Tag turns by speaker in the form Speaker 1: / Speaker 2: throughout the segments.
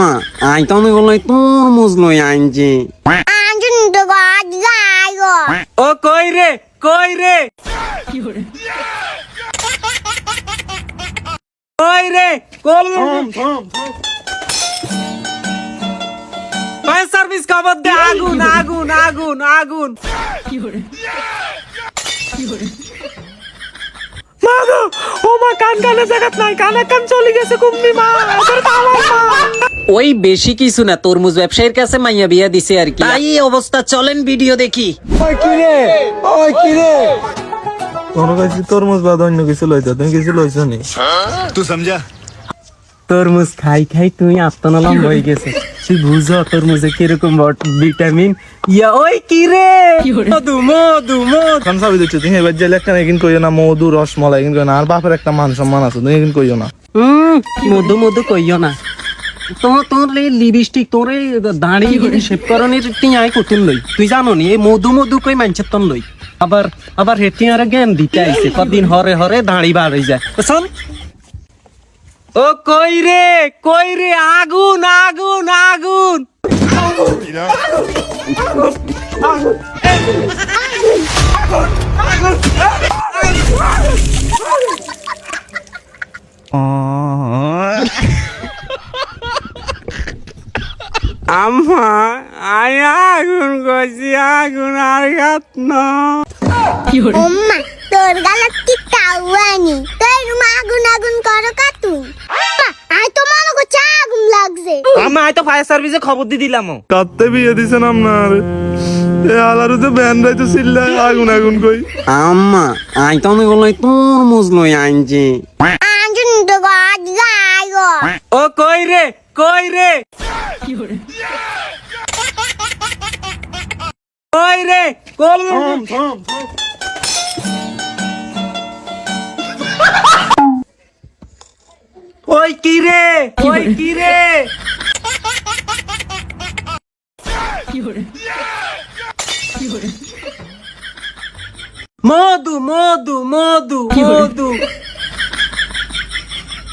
Speaker 1: আম্মা আই তো বললাই তরমুজ লই আনছি। ও কই রে কই রে? কই রে কল ফায়ার সার্ভিস খবর দে আগুন আগুন আগুন আগুন। মা গো ও মা কান কানে জায়গাত নাই কানে কান চলে গেছে কুমনি মা আমার মা।
Speaker 2: ওই বেশি কিছু না তরমুজ ব্যবসায়ীর কাছে মাইয়া বিয়া দিছে আর কি। তাই অবস্থা চলেন ভিডিও দেখি।
Speaker 3: ওই কি রে? ওই কি রে? কোনো কাছে তরমুজ বাদ অন্য কিছু লইছো তুমি কিছু লইছো নি?
Speaker 4: তুই সমঝা?
Speaker 1: তরমুজ খাই খাই তুই আত্মনলম হয়ে গেছে। তুই বুঝো তরমুজে কীরকম ভিটামিন? ইয়া ওই কি রে? মধু মধু মধু।
Speaker 3: কোন সাবি বিদুচ্ছ তুমি এবার যে একটা নাকি কইও না মধু রসমলাই কিন্তু না আর বাপের একটা মান সম্মান আছে তুমি কিন্তু কইও না।
Speaker 1: হুম মধু মধু কইও না। তো তোর এই লিপস্টিক তোর এই দাড়ি শেভ করণের টিয়াই কতুন লই তুই জানো নি এই মধু মধু কই মানছে তন লই আবার আবার হেটি আর জ্ঞান দিতে আইছে কদিন হরে হরে দাড়ি হয়ে যায় শোন ও কই রে কই রে আগুন আগুন আগুন আম্মা আই আগুন কইছি আগুন আর গাত না।
Speaker 5: ওম্মা তোর গালত কি তাওয়ানি তোর মা আগুন আগুন করো কা তুই আম্মা, আই তো মনে করছে আগুন লাগছে।
Speaker 1: আমি আই তো ফায়ার সার্ভিসে খবর দিয়ে দিলাম।
Speaker 3: কাটতে বিয়ে দিছেন আপনার? এ আলারু তো ব্যান রাইতো সিল্লা আগুন আগুন কই?
Speaker 1: আম্মা আই তো আমি বললাই তরমুজ লই আনছি।
Speaker 5: আঞ্জন তো গাছ গায়
Speaker 1: ও কই রে কই রে? কই রে কল ওই কি রে? ওই কি রে? মধু মধু মধু মধু।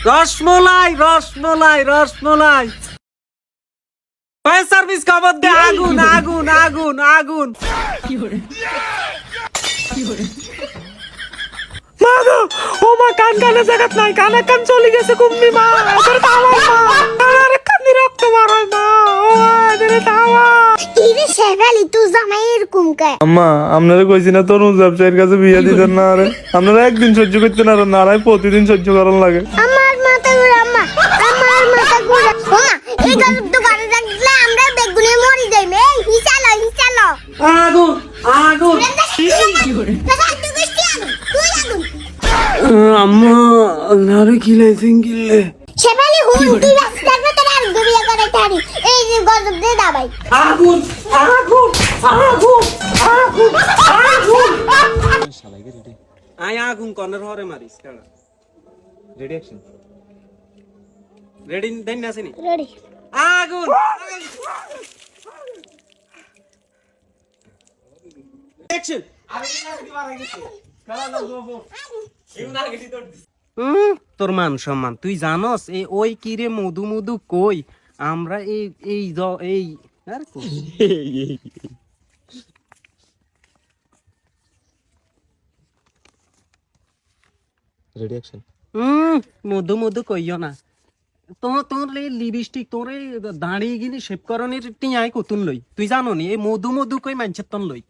Speaker 1: রসমলাই রসমলাই রসমলাই। ফায়ার সার্ভিস খবর দে আগুন আগুন আগুন আগুন। মা গো ও মা কান নাই কানে কান চলে গেছে কুমনি মা এদের তো আমার মা আরে কান্দি রক্ত বার হয় মা ও মা এদের তো আমার
Speaker 5: কি রে শেফালি তুই জামাই এরকম কে?
Speaker 3: আম্মা আপনারা কইছি না তরমুজ ব্যবসায়ীর কাছে বিয়ে দিতেন না আরে? আপনারা একদিন সহ্য করতে না না আর প্রতিদিন সহ্য করার লাগে।
Speaker 5: আমার মাথা ঘুরে আম্মা আমার মাথা ঘুরে। এই তো করে রাখলে আমরা বেগুনে মরি হিসালো হিসালো
Speaker 1: আগুন আগুন। আম্মা কিলাইছেন কিলে
Speaker 5: শেফালি হুন তুই রাস্তার ভেতরে আর গবিয়া করে তারি এই যে গজব দে দাবাই
Speaker 1: আগুন আগুন আগুন আগুন আগুন। আই আগুন কর্নার হরে মারিস কাড়া রেডি অ্যাকশন রেডি দেন না আসেনি?
Speaker 5: রেডি
Speaker 1: আগুন। অ্যাকশন তোর মান সম্মান তুই জানস এই ওই কিরে মধু মধু কই? আমরা এই এই এই আর কই? হুম মধু মধু কইও না। তো তোর এই লিপস্টিক তোর এই দাঁড়িয়ে গিয়ে শেভ করণের টিয়াই কতুন লই। তুই জানো নি এই মধু মধু কই মানছে তন লই?